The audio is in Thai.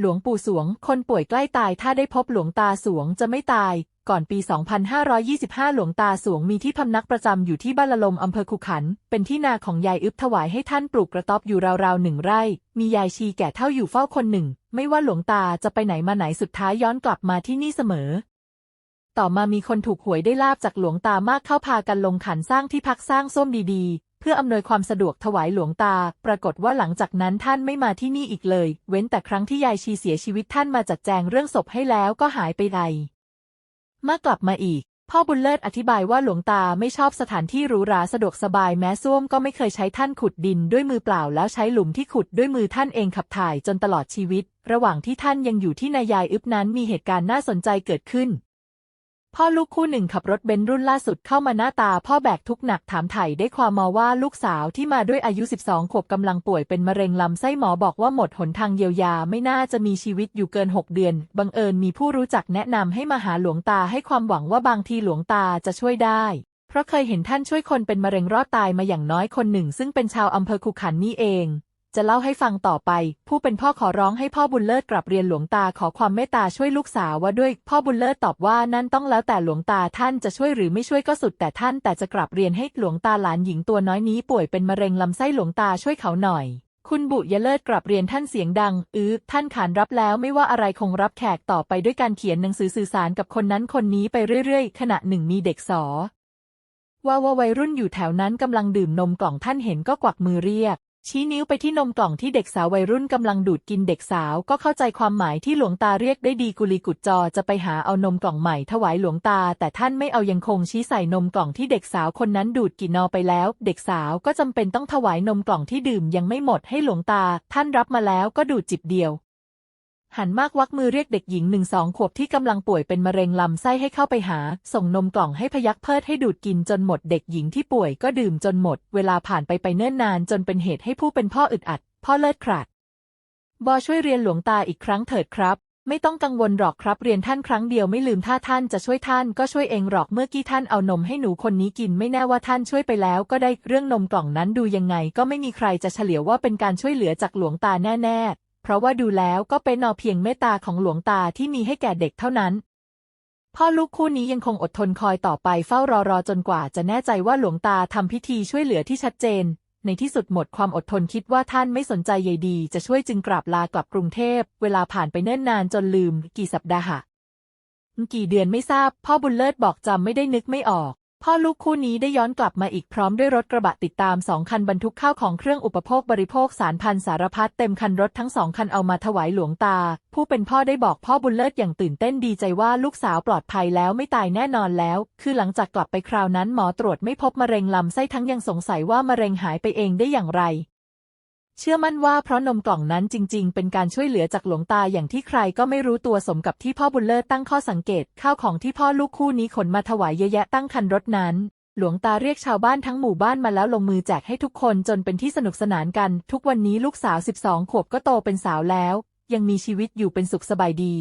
หลวงปู่สวง คนป่วยใกล้ตายถ้าได้พบหลวงตาสวงจะไม่ตาย ก่อนปี 2525 หลวงตาสวงมีที่พำนักประจำอยู่ที่บ้านละลมอำเภอขุขัน เป็นที่นาของยายอึบถวายให้ท่านปลูกกระต๊อบอยู่ราวๆหนึ่งไร่ มียายชีแก่เท่าอยู่เฝ้าคนหนึ่ง ไม่ว่าหลวงตาจะไปไหนมาไหนสุดท้ายย้อนกลับมาที่นี่เสมอ ต่อมามีคนถูกหวยได้ลาบจากหลวงตามากเข้าพากันลงขันสร้างที่พักสร้างส้มดีๆ พื่ออำนวยความสะดวกถวายหลวงตา ปรากฏว่าหลังจากนั้นท่านไม่มาที่นี่อีกเลย เว้นแต่ครั้งที่ยายชีเสียชีวิตท่านมาจัดแจงเรื่องศพให้แล้วก็หายไปไหนมากลับมาอีก พ่อบุญเลิศอธิบายว่าหลวงตาไม่ชอบสถานที่หรูหราสะดวกสบายแม้ส้วมก็ไม่เคยใช้ท่านขุดดินด้วยมือเปล่าแล้วใช้หลุมที่ขุดด้วยมือท่านเองขับถ่ายจนตลอดชีวิต ระหว่างที่ท่านยังอยู่ที่นายายอึบนั้นมีเหตุการณ์น่าสนใจเกิดขึ้น พ่อลูกคู่หนึ่งขับรถเบนซ์รุ่นล่าสุดเข้ามาหน้าตา พ่อแบกทุกหนักถามไถ่ได้ความมาว่าลูกสาวที่มาด้วยอายุ 12 ขวบกำลังป่วยเป็นมะเร็งลำไส้หมอบอกว่าหมดหนทางเยียวยาไม่น่าจะมีชีวิตอยู่เกิน 6 เดือน บังเอิญมีผู้รู้จักแนะนำให้มาหาหลวงตาให้ความหวังว่าบางทีหลวงตาจะช่วยได้ เพราะเคยเห็นท่านช่วยคนเป็นมะเร็งรอดตายมาอย่างน้อยคนหนึ่ง ซึ่งเป็นชาวอำเภอคุขันนี่เอง จะเล่าให้ฟังต่อไป ผู้เป็นพ่อขอร้องให้พ่อบุญเลิศกลับเรียนหลวงตาขอความเมตตาช่วยลูกสาวว่าด้วย พ่อบุญเลิศตอบว่านั่นต้องแล้วแต่หลวงตาท่านจะช่วยหรือไม่ช่วยก็สุดแต่ท่าน แต่จะกลับเรียนให้หลวงตาหลานหญิงตัวน้อยนี้ป่วยเป็นมะเร็งลำไส้หลวงตาช่วยเขาหน่อย คุณบุยเลิศกลับเรียนท่านเสียงดัง อื้อท่านขานรับแล้วไม่ว่าอะไรคงรับแขกต่อไปด้วยการเขียนหนังสือสื่อสารกับคนนั้นคนนี้ไปเรื่อยๆ ขณะหนึ่งมีเด็กสอว่าว่าวัยรุ่นอยู่แถวนั้นกำลังดื่มนมกล่องท่านเห็นก็กวักมือเรียก ชี้นิ้วไปที่นมกล่องที่เด็กสาววัยรุ่นกำลังดูดกินเด็กสาวก็เข้าใจความหมายที่หลวงตาเรียกได้ดีกุลีกุจจอจะไปหาเอานมกล่องใหม่ถวายหลวงตา แต่ท่านไม่เอายังคงชี้ใส่นมกล่องที่เด็กสาวคนนั้นดูดกินนอไปแล้ว เด็กสาวก็จำเป็นต้องถวายนมกล่องที่ดื่มยังไม่หมดให้หลวงตา ท่านรับมาแล้วก็ดูดจิบเดียว หันมากวักมือเรียกเด็กหญิงหนึ่งสองขวบที่กำลังป่วยเป็นมะเร็งลำไส้ให้เข้าไปหา ส่งนมกล่องให้พยักเพิดให้ดูดกินจนหมดเด็กหญิงที่ป่วยก็ดื่มจนหมด เวลาผ่านไปไปเนิ่นนานจนเป็นเหตุให้ผู้เป็นพ่ออึดอัด พ่อเลิศขาดบอช่วยเรียนหลวงตาอีกครั้งเถิดครับ ไม่ต้องกังวลหรอกครับเรียนท่านครั้งเดียวไม่ลืมถ้าท่านจะช่วยท่านก็ช่วยเองหรอกเมื่อกี้ท่านเอานมให้หนูคนนี้กินไม่แน่ว่าท่านช่วยไปแล้ว ก็ได้เรื่องนมกล่องนั้นดูยังไง ก็ไม่มีใครจะเฉลียวว่าเป็นการช่วยเหลือจากหลวงตาแน่ๆ เพราะว่าดูแล้วก็เป็นนอเพียงเมตตาของหลวงตาที่มีให้แก่เด็กเท่านั้น พ่อลูกคู่นี้ยังคงอดทนคอยต่อไปเฝ้ารอรอจนกว่าจะแน่ใจว่าหลวงตาทำพิธีช่วยเหลือที่ชัดเจน ในที่สุดหมดความอดทนคิดว่าท่านไม่สนใจใยดีจะช่วยจึงกราบลากลับกรุงเทพ เวลาผ่านไปเนิ่นนานจนลืม กี่สัปดาห์กี่เดือนไม่ทราบ พ่อบุญเลิศบอกจำไม่ได้นึกไม่ออก พ่อลูกคู่นี้ได้ย้อนกลับมาอีกพร้อมด้วยรถกระบะติดตามสองคันบรรทุกข้าวของเครื่องอุปโภคบริโภคสารพันสารพัดเต็มคันรถทั้งสองคันเอามาถวายหลวงตา ผู้เป็นพ่อได้บอกพ่อบุญเลิศอย่างตื่นเต้นดีใจว่าลูกสาวปลอดภัยแล้วไม่ตายแน่นอนแล้ว คือหลังจากกลับไปคราวนั้นหมอตรวจไม่พบมะเร็งลำไส้ทั้งยังสงสัยว่ามะเร็งหายไปเองได้อย่างไร เชื่อมั่นว่าเพราะนมกล่องนั้นจริง ๆ เป็นการช่วยเหลือจากหลวงตาอย่างที่ใครก็ไม่รู้ตัวสมกับที่พ่อบุญเลิศตั้งข้อสังเกตข้าวของที่พ่อลูกคู่นี้ขนมาถวายเยอะแยะตั้งคันรถนั้น หลวงตาเรียกชาวบ้านทั้งหมู่บ้านมาแล้วลงมือแจกให้ทุกคนจนเป็นที่สนุกสนานกัน ทุกวันนี้ลูกสาว 12 ขวบก็โตเป็นสาวแล้ว ยังมีชีวิตอยู่เป็นสุขสบายดี